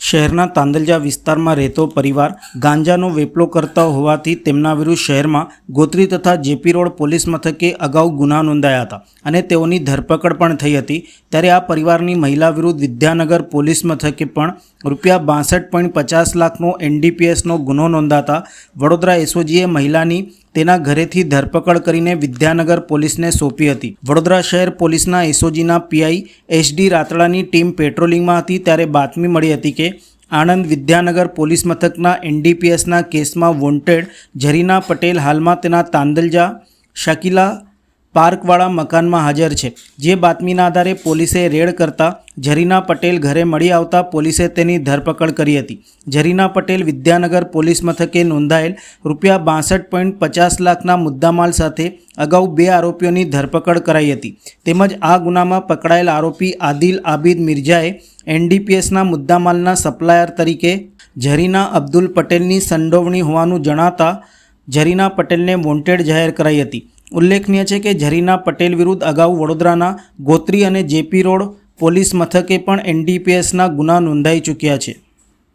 શહેરના તાંદલજા વિસ્તારમાં રહેતો પરિવાર ગાંજાનો વેપલો કરતા હોવાથી તેમના વિરુદ્ધ શહેરમાં ગોત્રી તથા જેપી રોડ પોલીસ મથકે અગાઉ ગુના નોંધાયા હતા અને તેઓની ધરપકડ પણ થઈ હતી. ત્યારે આ પરિવારની મહિલા વિરુદ્ધ વિદ્યાનગર પોલીસ મથકે પણ રૂપિયા બાસઠ પોઈન્ટ પચાસ લાખનો એનડીપીએસનો ગુનો નોંધાતા વડોદરા એસઓજીએ મહિલાની તેના ઘરેથી ધરપકડ કરીને વિદ્યાનગર પોલીસને સોંપી હતી. વડોદરા શહેર પોલીસના એસઓજીના પીઆઈ એચડી રાતડાની ટીમ પેટ્રોલિંગમાં હતી ત્યારે બાતમી મળી હતી કે આણંદ વિદ્યાનગર પોલીસ મથકના એનડીપીએસના કેસમાં વોન્ટેડ ઝરીના પટેલ હાલમાં તેના તાંદલજા, શકીલા પાર્કવાળા મકાનમાં હાજર છે. જે બાતમીના આધારે પોલીસે રેડ કરતા ઝરીના પટેલ ઘરે મળી આવતા પોલીસે તેની ધરપકડ કરી હતી. ઝરીના પટેલ વિદ્યાનગર પોલીસ મથકે નોંધાયેલ રૂપિયા બાસઠ પોઈન્ટ પચાસ લાખના મુદ્દામાલ સાથે અગાઉ બે આરોપીઓની ધરપકડ કરાઈ હતી. તેમજ આ ગુનામાં પકડાયેલ આરોપી આદિલ આબિદ મિર્જાએ એનડીપીએસના મુદ્દામાલના સપ્લાયર તરીકે ઝરીના અબ્દુલ પટેલની સંડોવણી હોવાનું જણાતા ઝરીના પટેલને વોન્ટેડ જાહેર કરાઈ હતી. ઉલ્લેખનીય છે કે ઝરીના પટેલ વિરુદ્ધ અગાઉ વડોદરાના ગોત્રી અને જેપી રોડ પોલીસ મથકે પણ એનડીપીએસના ગુના નોંધાઈ ચૂક્યા છે.